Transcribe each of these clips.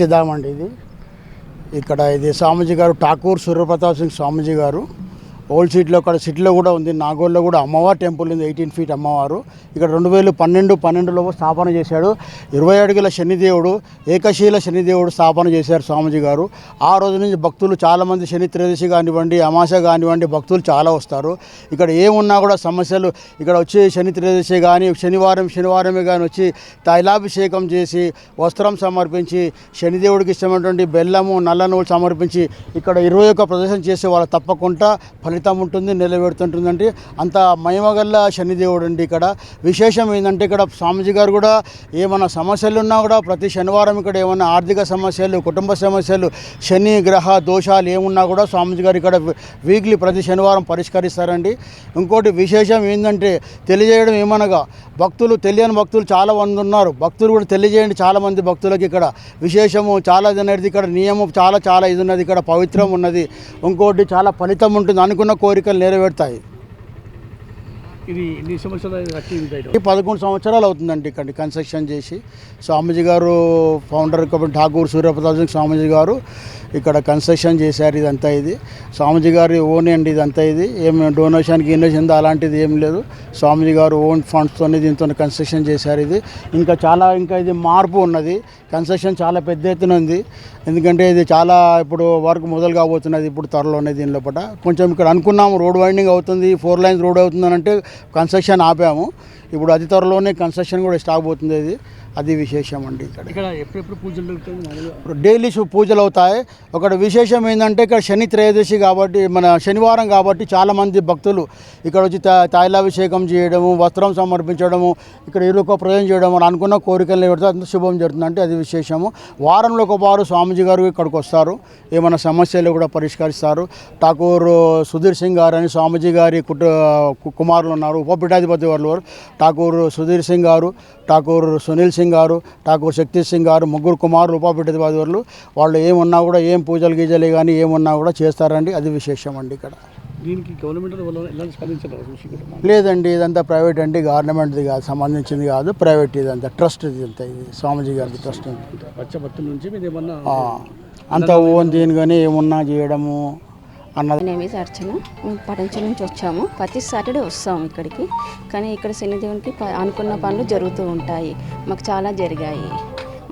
తిదామండి ఇది. ఇక్కడ ఇది స్వామీజీ గారు ఠాకూర్ సూర్యప్రతాప్ సింగ్ స్వామీజీ గారు. ఓల్డ్ సిటీలో అక్కడ సిటీలో కూడా ఉంది నాగోల్లో కూడా అమ్మవారు టెంపుల్ ఉంది ఎయిటీన్ ఫీట్ అమ్మవారు. ఇక్కడ రెండు వేలు పన్నెండు పన్నెండులో స్థాపన చేశాడు. ఇరవై అడుగుల శనిదేవుడు ఏకశీల శనిదేవుడు స్థాపన చేశారు స్వామీజీ గారు. ఆ రోజు నుంచి భక్తులు చాలామంది శని త్రయోదశి కానివ్వండి అమాస కానివ్వండి భక్తులు చాలా వస్తారు. ఇక్కడ ఏమున్నా కూడా సమస్యలు ఇక్కడ వచ్చి శని త్రయోదశి కానీ శనివారం శనివారమే కానీ వచ్చి తైలాభిషేకం చేసి వస్త్రం సమర్పించి శనిదేవుడికి ఇష్టమైనటువంటి బెల్లము నల్ల నువ్వులు సమర్పించి ఇక్కడ ఇరవై ఒక్క ప్రదర్శన చేసే వాళ్ళు తప్పకుండా ఫలితం ఉంటుంది నిలబెడుతుంటుందంటే అంత మహిమగల్ల శనిదేవుడు అండి ఇక్కడ. విశేషం ఏంటంటే ఇక్కడ స్వామిజీ గారు కూడా ఏమైనా సమస్యలు ఉన్నా కూడా ప్రతి శనివారం ఇక్కడ ఏమైనా ఆర్థిక సమస్యలు కుటుంబ సమస్యలు శని గ్రహ దోషాలు ఏమున్నా కూడా స్వామిజీ గారు ఇక్కడ వీక్లీ ప్రతి శనివారం పరిష్కరిస్తారండి. ఇంకోటి విశేషం ఏంటంటే తెలియజేయడం ఏమనగా భక్తులు తెలియని భక్తులు చాలా మంది ఉన్నారు. భక్తులు కూడా తెలియజేయండి చాలా మంది భక్తులకి ఇక్కడ. విశేషము చాలా ఇది అనేది ఇక్కడ నియమం చాలా చాలా ఇది ఉన్నది ఇక్కడ పవిత్రం ఉన్నది. ఇంకోటి చాలా ఫలితం ఉంటుంది. అనుకున్న కోరికలు నెరవేరుతాయి. ఇది ఎన్ని సంవత్సరాలు పదకొండు సంవత్సరాలు అవుతుందండి ఇక్కడ కన్స్ట్రక్షన్ చేసి. స్వామీజీ గారు ఫౌండర్ కాబట్టి ఠాకూర్ సూర్యప్రతాప్ సింగ్ స్వామీజీ గారు ఇక్కడ కన్స్ట్రక్షన్ చేశారు ఇదంతా ఇది. స్వామీజీ గారి ఓన్ అండి ఇదంతా ఇది. ఏం డొనేషన్కి ఇన్వెషన్ అలాంటిది ఏం లేదు. స్వామీజీ గారు ఓన్ ఫండ్స్తోనే దీంతో కన్స్ట్రక్షన్ చేశారు ఇది. ఇంకా చాలా ఇంకా ఇది మార్పు ఉన్నది. కన్స్ట్రక్షన్ చాలా పెద్ద ఎత్తున ఉంది. ఎందుకంటే ఇది చాలా ఇప్పుడు వర్క్ మొదలు కాబోతున్నది ఇప్పుడు త్వరలోనే దీని లోపల కొంచెం ఇక్కడ అనుకున్నాము రోడ్ వైండింగ్ అవుతుంది ఫోర్ లైన్స్ రోడ్ అవుతుందని అంటే కన్స్ట్రక్షన్ ఆపాము. ఇప్పుడు అతి త్వరలోనే కన్స్ట్రక్షన్ కూడా స్టాప్ అవుతుంది అది. అది విశేషం అండి ఇక్కడ. ఇక్కడ ఎప్పుడెప్పుడు పూజలు డైలీ పూజలు అవుతాయి. ఒకటి విశేషం ఏంటంటే ఇక్కడ శని త్రయోదశి కాబట్టి మన శనివారం కాబట్టి చాలామంది భక్తులు ఇక్కడ వచ్చి తా- తైలాభిషేకం చేయడము వస్త్రం సమర్పించడము ఇక్కడ ఇరుక ప్రయోజనం చేయడం అని అనుకున్న కోరికలు నెరవేరితే అంత శుభం జరుగుతుంది. అంటే అది విశేషము. వారంలో ఒక వారు స్వామీజీ గారు ఇక్కడికి వస్తారు. ఏమైనా సమస్యలు కూడా పరిష్కరిస్తారు. ఠాకూర్ సుధీర్ సింగ్ గారు అని స్వామీజీ గారి కుట కుమారులు ఉన్నారు. ఉపపీఠాధిపతి వారు ఠాకూర్ సుధీర్ సింగ్ గారు ఠాకూర్ సునీల్ సింగ్ గారు ఠాకూర్ శక్తి సింగ్ గారు ముగ్గురు కుమారులు ఉపపీఠాధిపతి వారు వాళ్ళు ఏమున్నా కూడా ఏం పూజలు గీజలు కానీ ఏమున్నా కూడా చేస్తారండి. అది విశేషం అండి ఇక్కడ. దీనికి గవర్నమెంట్. లేదండి ఇదంతా ప్రైవేట్ అండి గవర్నమెంట్ది కాదు సంబంధించింది కాదు ప్రైవేట్ ఇదంతా ట్రస్ట్ ఇది అంతా ఇది స్వామీజీ గారి ట్రస్ట్ నుంచి అంత ఓన్ దీని కానీ ఏమున్నా చేయడము అన్నది. అర్చన మేము పటంచ నుంచి వచ్చాము. ప్రతి సాటర్డే వస్తాము ఇక్కడికి. కానీ ఇక్కడ శనిదేవునికి అనుకున్న పనులు జరుగుతూ ఉంటాయి. మాకు చాలా జరిగాయి.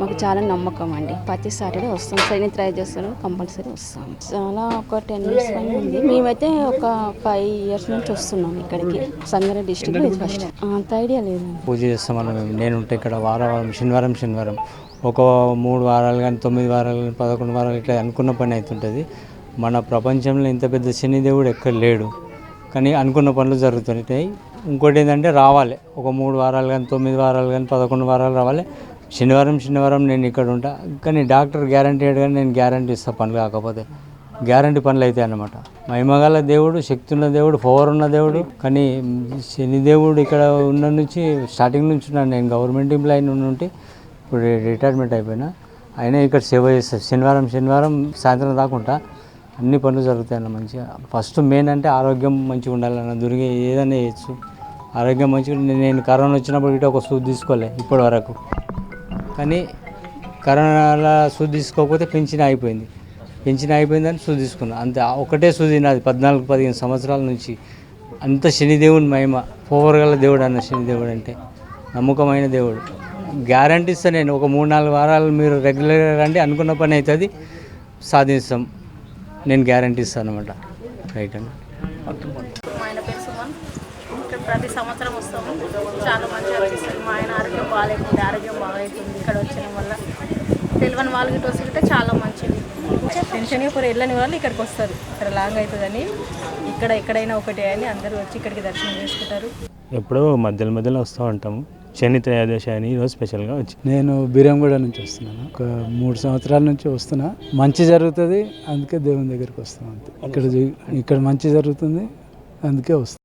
మాకు చాలా నమ్మకం అండి. ప్రతి సాటర్డే వస్తాం. శని ట్రై చేస్తాను కంపల్సరీ వస్తాం. చాలా ఒక టెన్ ఇయర్స్ పైన ఉంది. మేమైతే ఒక ఫైవ్ ఇయర్స్ నుంచి వస్తున్నాం ఇక్కడికి. సంగారెడ్డి డిస్ట్రిక్ట్లో ఇది ఫస్ట్. అంత ఐడియా లేదండి పూజ చేస్తామని మేము. నేను ఉంటే ఇక్కడ వారం శనివారం శనివారం. ఒక మూడు వారాలు కానీ తొమ్మిది వారాలు కానీ పదకొండు వారాలు ఇట్లా అనుకున్న పని అవుతుంటుంది మన ప్రపంచంలో ఇంత పెద్ద శనిదేవుడు ఎక్కడ లేడు. కానీ అనుకున్న పనులు జరుగుతుంటాయి. ఇంకోటి ఏంటంటే రావాలి. ఒక మూడు వారాలు కానీ తొమ్మిది వారాలు కానీ పదకొండు వారాలు రావాలి. శనివారం శనివారం నేను ఇక్కడ ఉంటా. కానీ డాక్టర్ గ్యారంటీ కానీ నేను గ్యారంటీ ఇస్తాను పనులు కాకపోతే. గ్యారంటీ పనులు అయితే అన్నమాట. మహిమగల దేవుడు శక్తి ఉన్న దేవుడు పవర్ ఉన్న దేవుడు. కానీ శని దేవుడు ఇక్కడ ఉన్న నుంచి స్టార్టింగ్ నుంచి ఉన్నాను నేను గవర్నమెంట్ ఎంప్లాయీ నుండి ఉంటే ఇప్పుడు రిటైర్మెంట్ అయిపోయినా. అయినా ఇక్కడ సేవ చేస్తాను శనివారం శనివారం సాయంత్రం దాకుంటా అన్ని పనులు జరుగుతాయి అన్న మంచిగా. ఫస్ట్ మెయిన్ అంటే ఆరోగ్యం మంచిగా ఉండాలన్న దొరికే ఏదైనా చేయొచ్చు. ఆరోగ్యం మంచిగా నేను కరోనా వచ్చినప్పుడు ఇటు ఒక సూది తీసుకోలే ఇప్పటి వరకు. కానీ కరోనాలో సూది తీసుకోకపోతే పెంచిన అయిపోయింది. పెంచిన అయిపోయిందని సూది తీసుకున్నా. అంతే ఒకటే సూది నాది పద్నాలుగు పదిహేను సంవత్సరాల నుంచి. అంత శనిదేవుని మహిమ పోవర్ గల దేవుడు అన్న శనిదేవుడు అంటే నమ్మకమైన దేవుడు. గ్యారంటీ ఇస్తాను నేను ఒక మూడు నాలుగు వారాలు మీరు రెగ్యులర్గా రండి అనుకున్న పని అవుతుంది సాధిస్తాం. నేను గ్యారంటీ ఇస్తాను అనమాట రైట్ అండి. మా ఆయన పేరు సుమన్. ఇక్కడ ప్రతి సంవత్సరం వస్తాము. చాలా మంచిగా అనిపిస్తుంది. మా ఆయన ఆరోగ్యం బాగాలేకుండా ఆరోగ్యం బాగావుతుంది ఇక్కడ వచ్చిన వల్ల తెలియని వాళ్ళకి వస్తుంటే చాలా మంచిది. టెన్షన్ ఇప్పుడు వెళ్ళని వాళ్ళు ఇక్కడికి వస్తారు. ఇక్కడ లాంగ్ అవుతుందని ఇక్కడ ఎక్కడైనా ఒకటే అని అందరూ వచ్చి ఇక్కడికి దర్శనం చేసుకుంటారు. ఎప్పుడో మధ్యలో మధ్యలో వస్తూ ఉంటాము. శని త్రయోదశి అని ఈరోజు స్పెషల్గా వచ్చి నేను బీరంగూడ నుంచి వస్తున్నాను. ఒక మూడు సంవత్సరాల నుంచి వస్తున్నా. మంచి జరుగుతుంది అందుకే దేవుని దగ్గరికి వస్తున్నాను ఇక్కడ ఇక్కడ మంచి జరుగుతుంది అందుకే వస్తాం